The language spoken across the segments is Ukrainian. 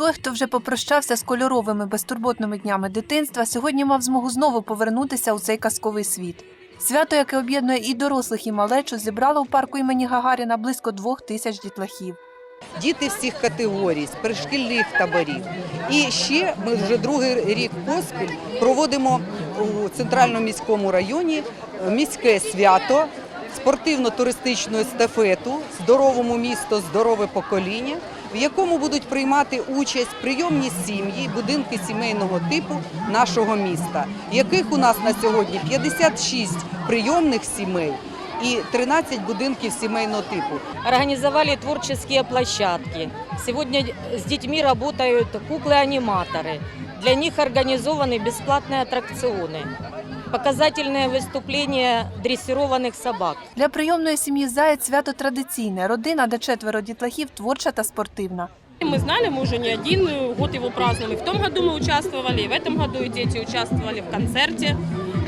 Той, хто вже попрощався з кольоровими безтурботними днями дитинства, сьогодні мав змогу знову повернутися у цей казковий світ. Свято, яке об'єднує і дорослих, і малечу, зібрало у парку імені Гагаріна близько двох тисяч дітлахів. діти всіх категорій, з пришкільних таборів. І ще ми вже другий рік поспіль проводимо у центральному міському районі міське свято, спортивно-туристичну естафету Здоровому місто, здорове покоління, в якому будуть приймати участь прийомні сім'ї, будинки сімейного типу нашого міста, яких у нас на сьогодні 56 прийомних сімей і 13 будинків сімейного типу. Организовали творческие площадки. Сегодня с детьми работают куклы-аниматоры. Для них организованы бесплатные аттракционы. Показательные выступления дрессированных собак. Для прийомної сім'ї Заєць свято традиційне. Родина, де четверо дітлахів, творча та спортивна. Мы знали, мы уже не один год его празднуем. И в том году мы участвовали, и в этом году и дети участвовали в концерте.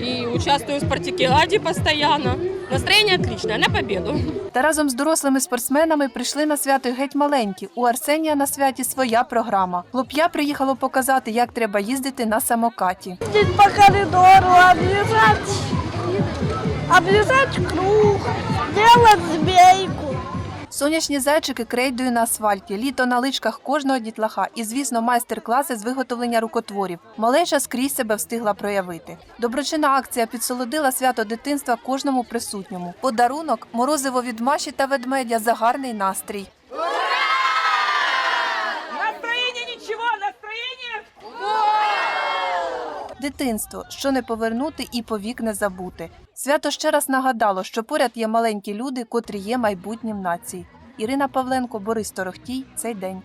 И участвую в спартакиаде постоянно. Настроение отличное, на победу. Та разом з дорослими спортсменами прийшли на свято геть маленькі. У Арсенія на святі своя програма. Хлоп'я приїхало показати, як треба їздити на самокаті. ездить по коридору, объезжать, объезжать круг, делать змейку. Сонячні зайчики крейдою на асфальті, літо на личках кожного дітлаха і, звісно, майстер-класи з виготовлення рукотворів. Малеча скрізь себе встигла проявити. Доброчинна акція підсолодила свято дитинства кожному присутньому. Подарунок морозиво від Маші та ведмедя за гарний настрій. Дитинство, що не повернути і повік не забути. Свято ще раз нагадало, що поряд є маленькі люди, котрі є майбутнім нації. Ірина Павленко, Борис Торохтій. Цей день.